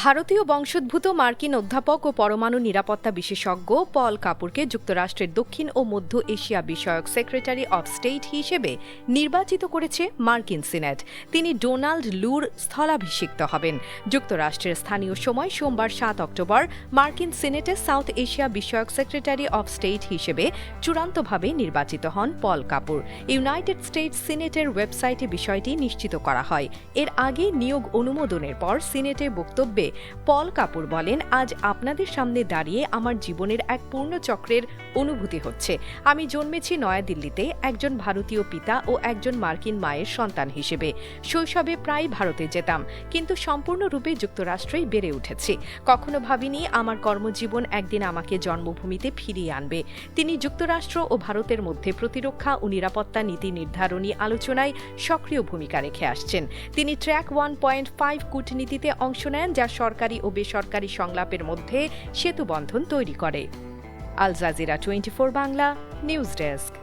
ভারতীয় বংশোদ্ভূত মার্কিন অধ্যাপক ও পরমাণু নিরাপত্তা বিশেষজ্ঞ পল কাপুরকে যুক্তরাষ্ট্রের দক্ষিণ ও মধ্য এশিয়া বিষয়ক সেক্রেটারি অব স্টেট হিসেবে নির্বাচিত করেছে মার্কিন সিনেট। তিনি ডোনাল্ড লুর স্থলাভিষিক্ত হবেন। যুক্তরাষ্ট্রের স্থানীয় সময় সোমবার সাত অক্টোবর মার্কিন সিনেটে সাউথ এশিয়া বিষয়ক সেক্রেটারি অব স্টেট হিসেবে চূড়ান্তভাবে নির্বাচিত হন পল কাপুর। ইউনাইটেড স্টেটস সিনেটের ওয়েবসাইটে বিষয়টি নিশ্চিত করা হয়। এর আগে নিয়োগ অনুমোদনের পর সিনেটে বক্তব্যে পল কাপুর বলেন, আজ আপনাদের সামনে দাঁড়িয়ে আমার জীবনের এক পূর্ণ চক্রের অনুভূতি হচ্ছে। আমি জন্মেছি নয়াদিল্লিতে একজন ভারতীয় পিতা ও একজন মার্কিন মায়ের সন্তান হিসেবে। শৈশবে প্রায় ভারতে যেতাম, কিন্তু সম্পূর্ণরূপে যুক্তরাষ্ট্রেই বেড়ে উঠেছি। কখনো ভাবিনি আমার কর্মজীবন একদিন আমাকে জন্মভূমিতে ফিরিয়ে আনবে। তিনি যুক্তরাষ্ট্র ও ভারতের মধ্যে প্রতিরক্ষা ও নিরাপত্তা নীতি নির্ধারণী আলোচনায় সক্রিয় ভূমিকা রেখে আসছেন। তিনি ট্র্যাক ওয়ান পয়েন্ট ফাইভ কূটনীতিতে অংশ নেন যা সরকারি ও বেসরকারি সংলাপের মধ্যে সেতুবন্ধন তৈরি করে। Al Jazeera twenty Bangla, news desk.